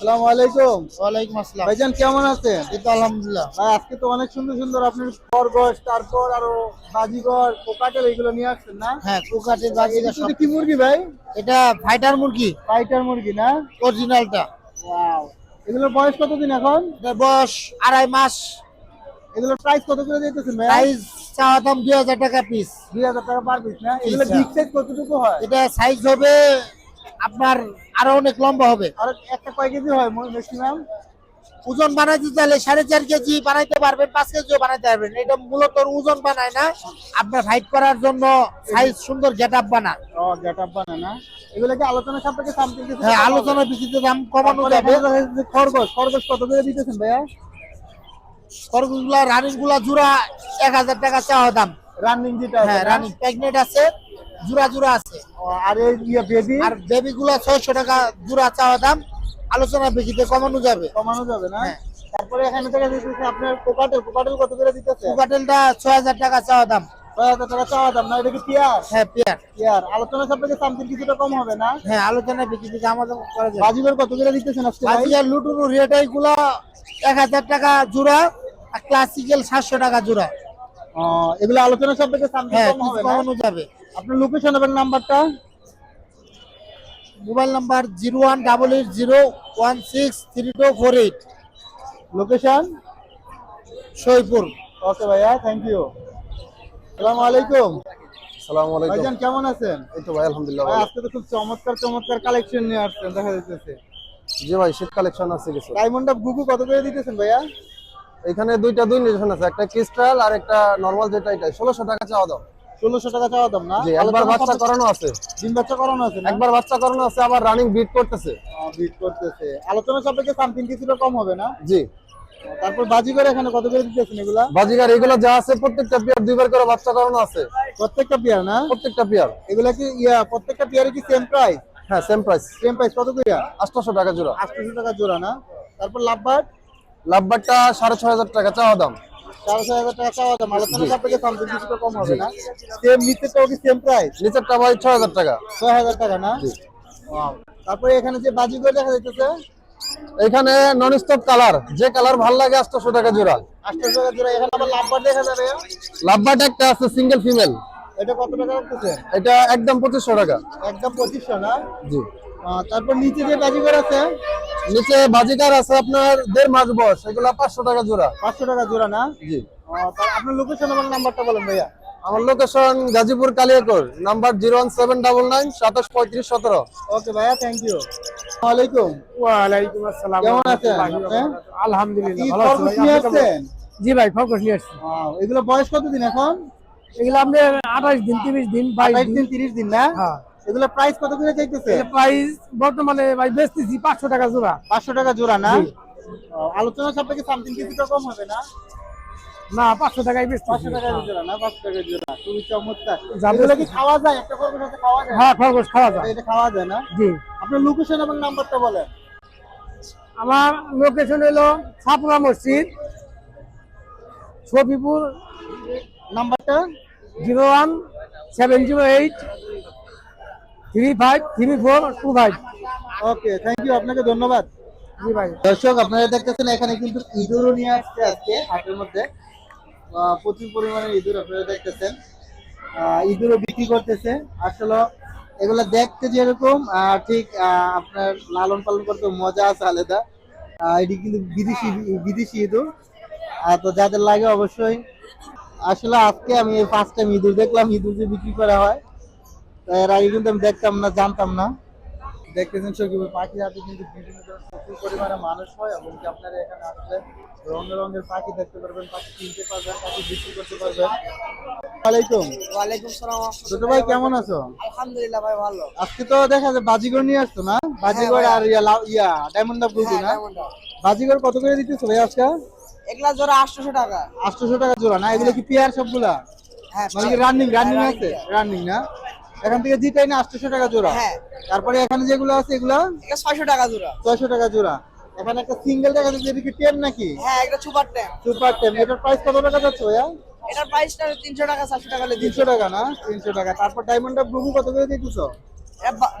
আসসালামু আলাইকুম। ওয়ালাইকুম আসসালাম। ভাইজান কেমন আছেন? এই তো আলহামদুলিল্লাহ। ভাই আজকে তো অনেক সুন্দর সুন্দর আপনি খরগোশ তারপর আরও বাজিগর কোকাটেল এগুলো নিয়ে আসছেন না? হ্যাঁ কুকাটের বাজিটা সব। কি মুরগি ভাই? এটা ফাইটার মুরগি। ফাইটার মুরগি না? অরিজিনালটা ওয়াও এগুলোর বয়স কতদিন এখন? এটার বয়স আড়াই মাস। এগুলোর প্রাইস কত করে দিতেছেন ভাই? প্রাইস চাওয়া দাম দুই হাজার টাকা পিস দুই হাজার টাকা পার পিস না? এগুলো। বিগ সাইজ কতটুকু হয়? এটা সাইজ হবে আপনার আরও অনেক লম্বা হবে। আর একটা কয় কেজি হয় ম্যাক্সিমাম ওজন বানাইতে চাইলে সাড়ে চার কেজি বানাইতে পারবেন পাঁচ কেজিও বানাইতে পারবেন। এটা মূলত ওজন বানায় না। আপনার হাইট করার জন্য সাইজ সুন্দর গেট আপ বানা ও গেট আপ বানা না আলোচনা সাপেক্ষে সামথিং হ্যাঁ আলোচনা বিচিতে দাম কমানো যাবে। খরগোশ খরগোশ কত করে দিতেছেন ভাইয়া? খরগুলা রানিংগুলা জোড়া এক হাজার টাকা চাওয়া দাম। রানিং যেটা হ্যাঁ রানিং প্রেগনেন্ট আছে। জোড়া জোড়া আছে। আর এই ইয়ে বেবি? আর বেবি গুলা ছয়শো টাকা জোড়া চাওয়া দাম। আলোচনা বিচিতে কমানো যাবে। কমানো যাবে না? হ্যাঁ। তারপরে এখানে থেকে দিতেছে আপনার কোকাটেল কোকাটেল কত করে দিতেছে? কুকাটেলটা ছয় হাজার টাকা চাওয়া দাম। ছয় হাজার টাকা চাওয়া দাম না? এটা কি পেয়ার? হ্যাঁ পেয়ার। পেয়ার। আলোচনা সাপেক্ষে সামথিং কিছুটা কম হবে না? হ্যাঁ আলোচনা আমাদের করা যাবে। বাজিগর কত করে দিতেছেন আজকে ভাই? বাজিয়ার রেট এইগুলা এক হাজার টাকা জোড়া আর ক্লাসিক্যাল সাতশো টাকা জোড়া। এগুলো আলোচনা সাপেক্ষে সামথিং হ্যাঁ কম হবে না? যাবে। আপনার লোকেশন এবং নাম্বারটা? Mobile number zero one double eight zero one six three two four eight. Location Saipur okay ভাইয়া থ্যাংক ইউ আসসালামু আলাইকুম। সালামু আলাইকুম। ভাইজান কেমন আছেন? এই তো ভাই আলহামদুলিল্লাহ ভাই। আজকে তো খুব চমৎকার চমৎকার কালেকশন নিয়ে আসছেন দেখা যাচ্ছে জি ভাই শীত কালেকশন আছে কিছু। ডায়মন্ড অফ গুগু কত করে দিতেছেন ভাইয়া? এখানে দুইটা দুই নির্দেশন আছে একটা ক্রিস্টাল আর একটা নরমাল যেটা এটা ষোলোশো টাকা চাওয়া দাও। ষোলোশো টাকা চাওয়া দাম না? একবার বাচ্চা করানো আছে। ডিম বাচ্চা করানো আছে একবার বাচ্চা করানো আছে আবার রানিং বিট করতেছে। বিট করতেছে। আলোচনা সাপেক্ষে সামথিং কিছুটা কম হবে না? জি। তারপর বাজি করে এখানে কত করে দিতেছেন এগুলা? বাজিগার এগুলো যা আছে প্রত্যেকটা পেয়ার দুইবার করে বাচ্চা করানো আছে। প্রত্যেকটা পেয়ার না? প্রত্যেকটা পেয়ার এগুলা কি ইয়া প্রত্যেকটা পেয়ারে কি সেম প্রাইস হ্যাঁ সেম প্রাইস সেম প্রাইস কত করে? আটশোশো টাকা জোড়া। আটশোশো টাকা জোড়া না? তারপর সাড়ে ছয় হাজার টাকা চাওয়া দাম। চার হাজার টাকা চাওয়া দাম আলোচনা সাপেক্ষে সামথিং কিছুটা কম হবে না। সেম নিচেরটাও কি সেম প্রাইস নিচেরটা ভাই ছয় হাজার টাকা। ছয় হাজার টাকা না? তারপরে এখানে যে বাজি দেখা যাইতেছে? এখানে নন স্টপ কালার যে কালার ভালো লাগে আটশোশো টাকা জোড়া। আটশো টাকা জোড়া। এখানে আবার লাভবার্ড দেখা যাবে? লাভবারটা একটা আছে সিঙ্গেল ফিমেল এটা কত টাকা রাখতেছে? এটা একদম পঁচিশশো টাকা। একদম পঁচিশশো না? জি। তারপর নিচে যে বাজিগর আছে? নিচে বাজিকার আছে আপনার দেড় মাস বয়স এগুলা পাঁচশো টাকা জোড়া। পাঁচশো টাকা জোড়া না? জি। আপনার লোকেশন এবং নাম্বারটা বলেন ভাইয়া। আমার location Gazipur Kaliakair number zero one seven double nine সাতাশ পঁয়ত্রিশ সতেরো। ওকে ভাইয়া থ্যাংক ইউ ওয়ালাইকুম ওয়ালাইকুম আসসালাম। কেমন আছেন? আপনি? ওয়া আলহামদুলিল্লাহ ভালো আছি আপনি? জি ভাই খরগোশ নিয়ে আসছি। এগুলো বয়স কতদিন এখন? এগুলো আপনার আঠাশ দিন তিরিশ দিন বাইশ দিন। দিন তিরিশ দিন না? হ্যাঁ। এগুলো প্রাইস কত করে চাইতেছে? প্রাইস বর্তমানে ভাই বেচতেছি পাঁচশো টাকা জোড়া। পাঁচশো টাকা জোড়া না? আলোচনা সাপেক্ষে সামথিং কিছুটা কম হবে না? না পাঁচশো টাকায় পাঁচশো বেচতেছি টাকা জোড়া না? পাঁচশো টাকা জোড়া। খুবই চমৎকার। এগুলো কি খাওয়া যায়? একটা খরগোশ আছে খাওয়া যায়? হ্যাঁ খরগোশ খাওয়া যায়। এটা খাওয়া যায় না? জি। আপনার লোকেশন এবং নাম্বারটা বলেন। আমার লোকেশন হলো ছাপড়া মসজিদ ছবিপুর নাম্বারটা zero one seven zero eight three five three four two five okay thank you আপনাকে ধন্যবাদ। দর্শক আপনারা দেখতেছেন এখানে কিন্তু ইঁদুরও নিয়ে আসছে আজকে হাটের মধ্যে। প্রচুর পরিমাণে ইঁদুর আপনারা দেখতেছেন। ইঁদুরও বিক্রি করতেছে। আসলে এগুলো দেখতে যেরকম ঠিক আপনার লালন পালন করতে মজা আছে আলাদা। এটি কিন্তু বিদেশি বিদেশি ইঁদুর। তো যাদের লাগে অবশ্যই। আসলে আজকে আমি ফার্স্ট টাইম ইঁদুর দেখলাম ইঁদুর যে বিক্রি করা হয়। এর আগে কিন্তু আমি দেখতাম না জানতাম না। দেখতেছেন সকিব পাখি হাতে কিন্তু বিভিন্ন প্রচুর পরিমাণে মানুষ হয় এবং কি আপনারা এখানে আসলে রঙের রঙের পাখি দেখতে পারবেন পাখি কিনতে পারবেন পাখি বিক্রি করতে পারবেন। ওয়ালাইকুম ওয়ালাইকুম সালাম। ছোট ভাই কেমন আছো? আলহামদুলিল্লাহ ভাই ভালো। আজকে তো দেখা যায় বাজিগর নিয়ে আসতো না? বাজিগর আর ইয়া ইয়া ডায়মন্ড অফ না? বাজিগর কত করে দিতেছো ভাই আজকে? এগুলা জোড়া আটশোশো টাকা। আটশোশো টাকা জোড়া না? এগুলো কি পেয়ার সবগুলা? হ্যাঁ মানে রানিং রানিং আছে? রানিং না? এখান থেকে জিটাই না আটশোশো টাকা জোড়া। হ্যাঁ। তারপরে এখানে যেগুলো আছে এগুলো? ছয়শো টাকা জোড়া। ছয়শো টাকা জোড়া। এখানে একটা সিঙ্গেল দেখা যাচ্ছে এটা কি টেন নাকি? হ্যাঁ একটা সুপার ট্যাম সুপার টেন এটার প্রাইস কত টাকা যাচ্ছে ভাইয়া? এটার প্রাইসটা তিনশো টাকা চারশো টাকা হলে দিচ্ছি তিনশো টাকা না? তিনশো টাকা। তারপর ডায়মন্ড অফ ব্লু কত করে দিতেছো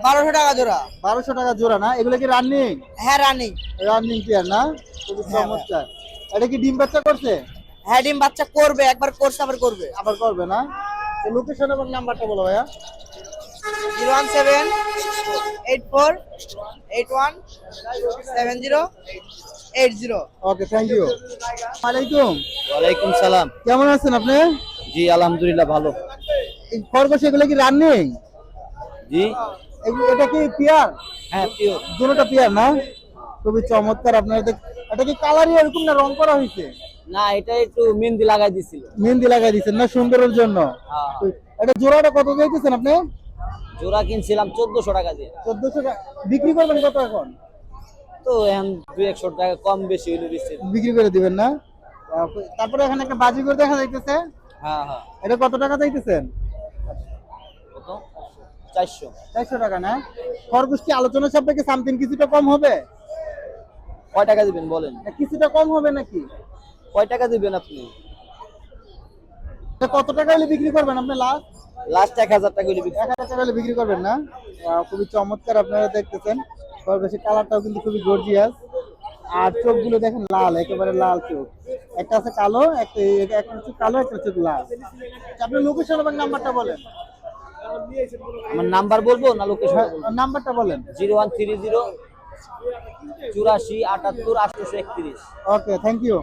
বারোশো টাকা জোড়া। বারোশো টাকা জোড়া না? এগুলো কি রানিং হ্যাঁ রানিং রানিং পেয়ার না? খুবই চমৎকার এটা কি ডিম বাচ্চা করছে? হ্যাঁ ডিম বাচ্চা করবে একবার করছে আবার করবে। আবার করবে না? লোকেশন এবং নাম্বারটা বলো ভাইয়া। Zero one seven eight four eight one seven zero eight zero. Okay thank you ওয়ালাইকুম। ওয়ালাইকুম সালাম। কেমন আছেন আপনি? জি আলহামদুলিল্লাহ ভালো। এই খরগোশ এগুলো কি রানিং জি। এটা কি পিয়ার? হ্যাঁ পিওর। দুটোটা পিয়ার না? খুবই চমৎকার আপনারা এটা কি কালারই এরকম না রং করা হয়েছে? না এটা একটু মেহেন্দি লাগাই দিছিল। মেহেন্দি লাগাই দিচ্ছেন না সুন্দরের জন্য? হ্যাঁ। এটা জোড়াটা কত আপনি? জোড়া কিনছিলাম চোদ্দশো টাকা দিয়ে। চোদ্দশো টাকা। বিক্রি করবেন কত এখন? তো এখন টাকা কম বেশি হইলে বিক্রি করে দিবেন না? তারপরে এখানে একটা বাজি করে দেখা যাইতেছে। হ্যাঁ হ্যাঁ। এটা কত টাকা চাইতেছেন? কত? চারশো। চারশো টাকা না? খরগোশ কি আলোচনা সাপেক্ষে সামথিং কিছুটা কম হবে? কয় টাকা দিবেন বলেন? কিছুটা কম হবে নাকি? কয় টাকা দিবেন আপনি? কত টাকা হলে বিক্রি করবেন আপনি লাস্ট? লাস্ট এক হাজার টাকা হলে বিক্রি- এক হাজার টাকা হলে বিক্রি করবেন না? খুবই চমৎকার আপনারা দেখতেছেন। খরগোশের কালারটাও কিন্তু খুবই গর্জিয়াস আর চোখগুলো দেখেন লাল একেবারে লাল চোখ। একটা আছে কালো একটা একটা হচ্ছে কালো একটা চোখ লাল। আচ্ছা, আপনি লোকেশন এবং নাম্বারটা বলেন। আমার নাম্বার বলব না লোকেশন হ্যাঁ, নাম্বারটা বলেন। জিরো ওয়ান থ্রি জিরো চুরাশি আটাত্তর আটশোশো একত্রিশ। ওকে থ্যাংক ইউ